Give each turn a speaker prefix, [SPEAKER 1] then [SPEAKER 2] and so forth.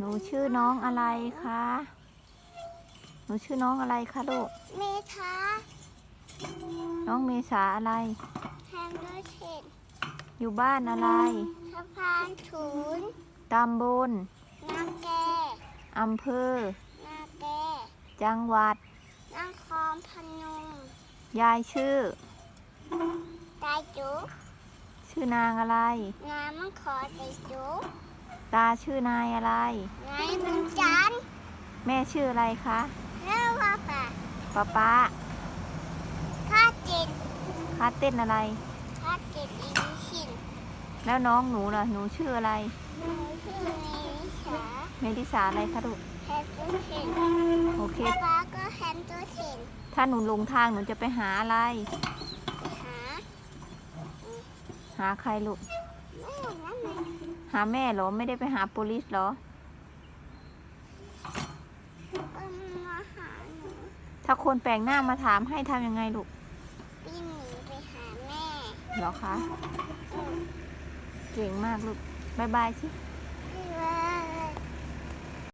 [SPEAKER 1] หนูชื่อน้องอะไรคะ หนูชื่อน้องอะไรคะลูก
[SPEAKER 2] เมทา
[SPEAKER 1] น้องเมษาอะไร
[SPEAKER 2] แฮมเดอร์เทน
[SPEAKER 1] อยู่บ้านอะไร
[SPEAKER 2] สะพานถุน
[SPEAKER 1] ตำบล
[SPEAKER 2] นาแก
[SPEAKER 1] อำเภอ
[SPEAKER 2] นาแก
[SPEAKER 1] จังหวัด
[SPEAKER 2] นครพนม
[SPEAKER 1] ยายชื่อ
[SPEAKER 2] ไตจุ
[SPEAKER 1] ชื่อนางอะไร
[SPEAKER 2] งานมันขอไตจุ
[SPEAKER 1] ตาชื่อนายอะไร
[SPEAKER 2] งานมันจันทร์
[SPEAKER 1] แม่ชื่ออะไรคะ
[SPEAKER 2] แล้วว่าค่ะ
[SPEAKER 1] ป๊าป๊า
[SPEAKER 2] ข้าเจ็ด
[SPEAKER 1] คาเต้นอะไร
[SPEAKER 2] ข้าเจ็ดอีกชิ้น
[SPEAKER 1] แล้วน้องหนูล่ะหนูชื่ออะไร
[SPEAKER 2] หนูชื่อเมษา
[SPEAKER 1] เมดิสาอะไรคะลูก
[SPEAKER 2] แฮมเดอร์เทน
[SPEAKER 1] โอเค
[SPEAKER 2] ป้าก็แฮมเดอร์เทน
[SPEAKER 1] ถ้าหนูหลงทางหนูจะไปหาอะไร
[SPEAKER 2] หา
[SPEAKER 1] หาใครลูก
[SPEAKER 2] แม่นั่นไง
[SPEAKER 1] หาแม่เหรอ ไม่ได้ไปหาโปลิสเหรอ
[SPEAKER 2] ก็มาหาหนู
[SPEAKER 1] ถ้าคนแปลกหน้ามาถามให้ทำยังไงลูก
[SPEAKER 2] ปีนหนีไปหาแม่
[SPEAKER 1] เหรอคะ
[SPEAKER 2] อืม
[SPEAKER 1] เก่งมากลูกบายบายสิ
[SPEAKER 2] บ